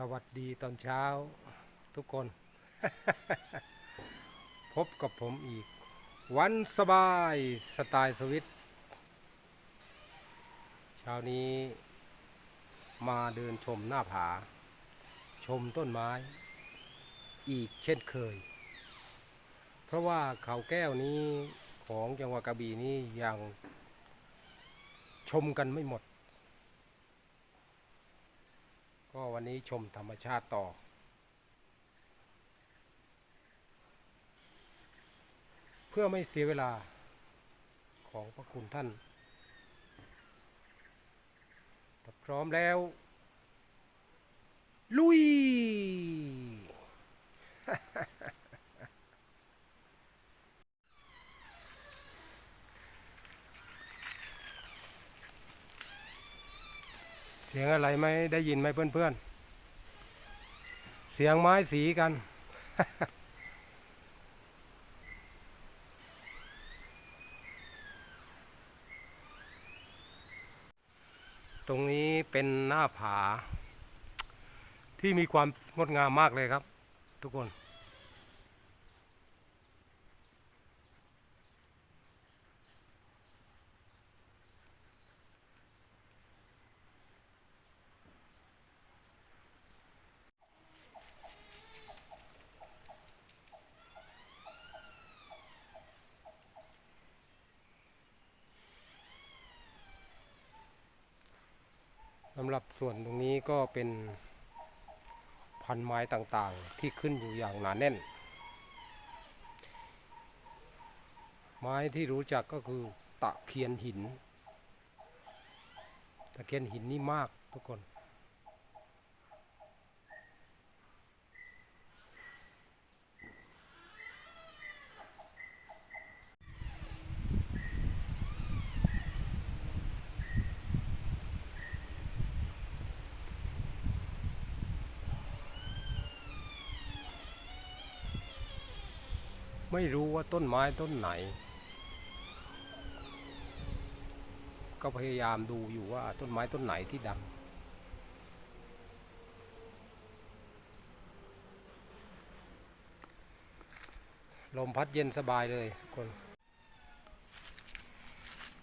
สวัสดีตอนเช้าทุกคน พบกับผมอีก วันสบายสไตล์สวิตเช้านี้มาเดินชมหน้าผา ชมต้นไม้ อีกเช่นเคย เพราะว่าเขาแก้วนี้ของจังหวัดกระบี่นี้ยังชมกันไม่หมด ก็วันนี้ชมธรรมชาติต่อ เพื่อไม่เสียเวลาของพระคุณท่านถ้าพร้อมแล้ว ลุย เสียงอะไรไหมได้ยินไหมเพื่อนๆ เสียงไม้สีกัน ตรงนี้เป็นหน้าผา ที่มีความงดงามมากเลยครับ ทุกคน สำหรับส่วนตรงนี้ก็เป็นพันไม้ต่างๆ ที่ขึ้นอยู่อย่างหนาแน่น ไม้ที่รู้จักก็คือตะเคียนหิน ตะเคียนหินนี่มากทุกคน ไม่รู้ว่าต้นไม้ต้นไหน ก็พยายามดูอยู่ว่าต้นไม้ต้นไหนที่ดัง ลมพัดเย็นสบายเลยทุกคน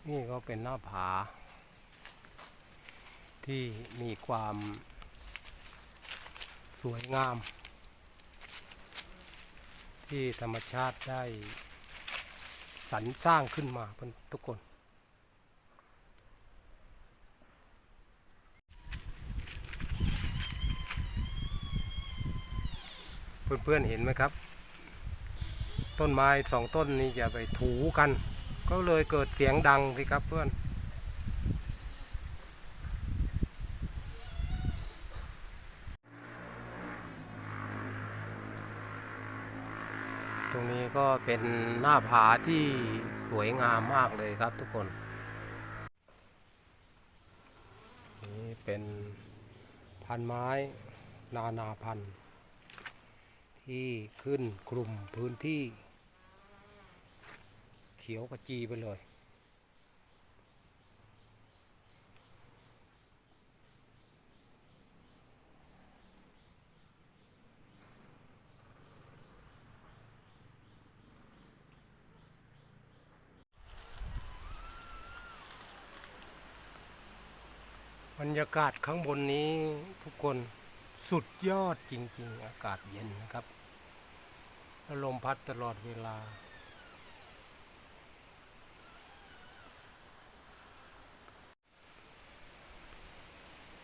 นี่ก็เป็นหน้าผา ที่มีความสวยงาม ที่ธรรมชาติได้สรรสร้างขึ้นมาเพื่อนทุกคน เพื่อนๆเห็นไหมครับ ต้นไม้สองต้นนี้จะไปถูกัน ก็เลยเกิดเสียงดังสิครับเพื่อน ตรงนี้ก็เป็นหน้าผาที่สวยงามมากเลยครับทุกคน นี่เป็นพันไม้นานาพันธุ์ ที่ขึ้นคลุมพื้นที่ เขียวกระจีไปเลยากาศข้างบนนี้ทุกคนสุดยอดจริง ๆ อากาศเย็นนะครับแล้วลมพัดตลอดเวลา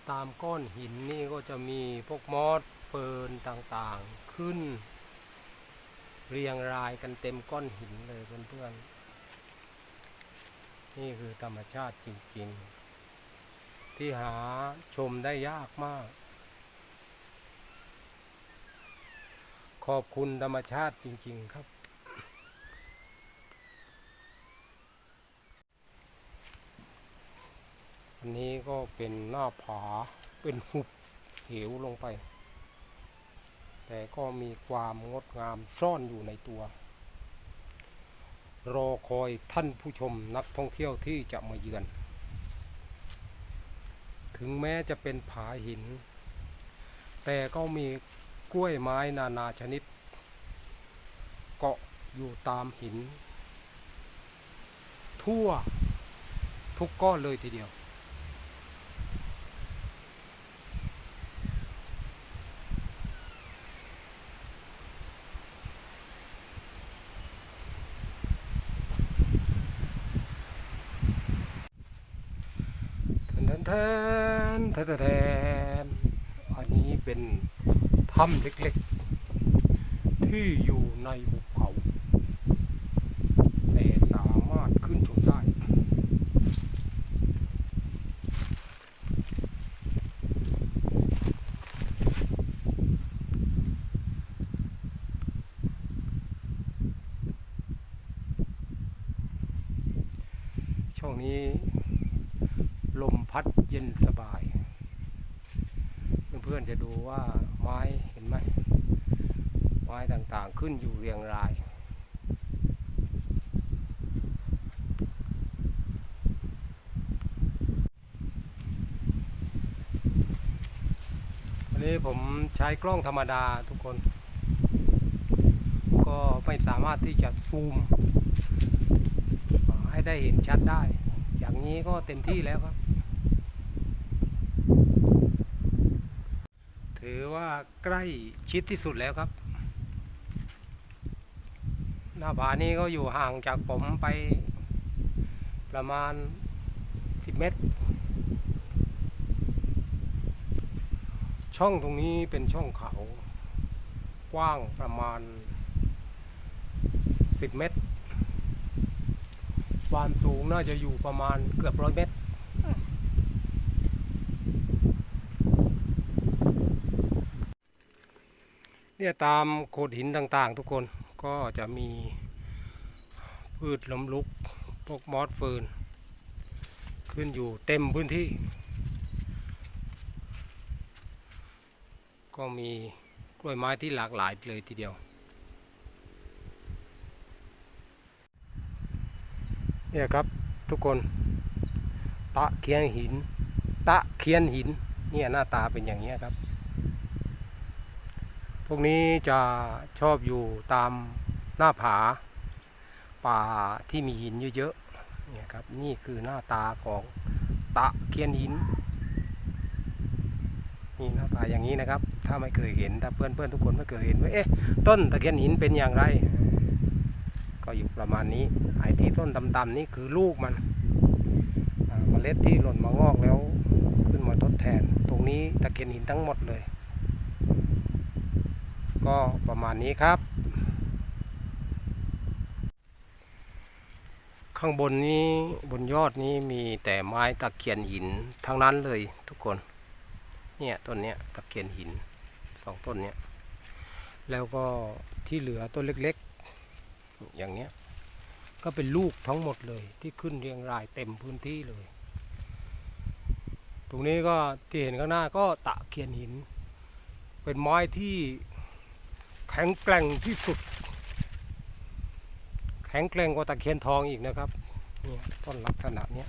ตามก้อนหินนี่ก็จะมีพวกมอสเฟิร์นต่างๆขึ้น เรียงรายกันเต็มก้อนหินเลยเพื่อนๆ นี่คือธรรมชาติจริง ๆ ที่หาชมได้ยากมาก ขอบคุณธรรมชาติจริง ๆครับ อันนี้ก็เป็นหน้าผาเป็นหุบเหวลงไป แต่ก็มีความงดงามซ่อนอยู่ในตัว รอคอยท่านผู้ชมนักท่องเที่ยวที่จะมาเยือน ถึงแม้จะเป็นผาหิน แต่ก็มีกล้วยไม้นานาชนิด เกาะอยู่ตามหิน ทั่วทุกก้อนเลยทีเดียว แท นแทนแทนแทนแทนอันนี้เป็นถ้ำเล็กๆ ที่อยู่ในหุบเขา แต่สามารถขึ้นชมได้ ช่วงนี้ลมพัดเย็นสบาย เพื่ อนๆจะดูว่าไม้เห็นไหมไม้ต่างๆขึ้นอยู่เรียงรายอันนี้ผมใช้กล้องธรรมดาทุกคน ก็ไม่สามารถที่จะซูม ให้ได้เห็นชัดได้ อย่างนี้ก็เต็มที่แล้วครับ ถือว่าใกล้ชิดที่สุดแล้วครับ หน้าผานี้ก็อยู่ห่างจากผมไป ประมาณ 10 เมตร ช่องตรงนี้เป็นช่องเขา กว้างประมาณ 10 เมตร ความสูงน่าจะอยู่ประมาณเกือบร้อยเมตร เนี่ยตามโขดหินต่างๆ ทุกคนก็จะมีพืชล้มลุกพวกมอสเฟิร์นขึ้นอยู่เต็มพื้นที่ ก็มีกล้วยไม้ที่หลากหลายเลยทีเดียวเนี่ยครับทุกคน ตะเคียนหิน ตะเคียนหินเนี่ยหน้าตาเป็นอย่างนี้ครับ พวกนี้จะชอบอยู่ตามหน้าผา ป่าที่มีหินเยอะๆเนี่ยครับนี่คือหน้าตาของตะเคียนหินนี่หน้าตาอย่างนี้นะครับ ถ้าไม่เคยเห็นถ้าเพื่อนๆทุกคนไม่เคยเห็นว่าเอ๊ะต้นตะเคียนหินเป็นอย่างไร ก็อยู่ประมาณนี้ไอ้ที่ต้นดำๆนี่คือลูกมันเมล็ดที่หล่นมางอกแล้ว ขึ้นมาทดแทน ตรงนี้ตะเคียนหินทั้งหมดเลย ก็ประมาณนี้ครับ ข้างบนนี้บนยอดนี้มีแต่ไม้ตะเคียนหินทั้งนั้นเลยทุกคน เนี่ยต้นเนี้ยตะเคียนหินสองต้นเนี้ยแล้วก็ที่เหลือต้นเล็กๆ อย่างเนี้ยก็เป็นลูกทั้งหมดเลยที่ขึ้นเรียงรายเต็มพื้นที่เลย ตรงนี้ก็ที่เห็นข้างหน้าก็ตะเคียนหิน เป็นไม้ที่ แข็งแกร่งที่สุด แข็งแกร่งกว่าตะเคียนทองอีกนะครับเนี่ยต้นลักษณะเนี้ย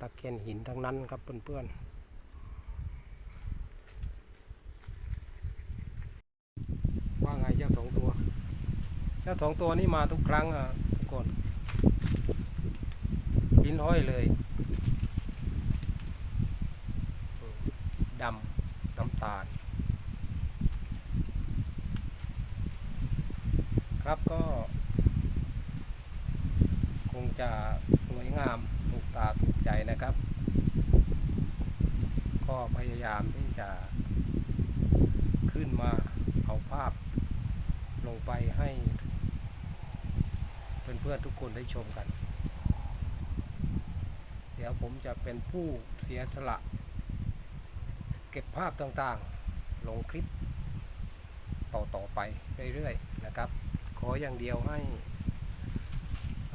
ตะเคียนหินทั้งนั้นครับเพื่อนๆว่าไงเจ้าสองตัว เจ้าสองตัวนี้มาทุกครั้งอะทุกคนบินห้อยเลย ดำ น้ำตาล ครับก็ คงจะสวยงามถูกตาถูกใจนะครับ ก็พยายามที่จะขึ้นมาเอาภาพลงไปให้ เพื่อนๆทุกคนได้ชมกัน เดี๋ยวผมจะเป็นผู้เสียสละ เก็บภาพต่างๆ ลงคลิปต่อๆไปเรื่อยๆนะครับ ขออย่างเดียวให้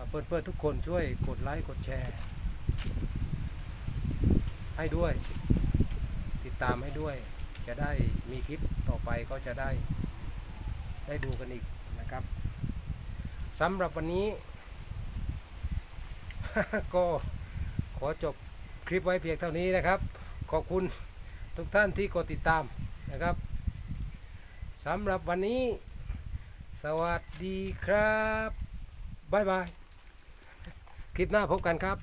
เพื่อนๆทุกคนช่วยกดไลค์กดแชร์ ให้ด้วย ติดตามให้ด้วย จะได้มีคลิปต่อไปก็จะได้ได้ดูกันอีกนะครับสำหรับวันนี้ ก็ขอจบคคลิปไว้เพียงเท่านี้นะครับ ขอบคุณ ทุกท่านที่กดติดตามนะครับสำหรับวันนี้ สวัสดีครับ บ๊ายบาย คลิปหน้าพบกันครับ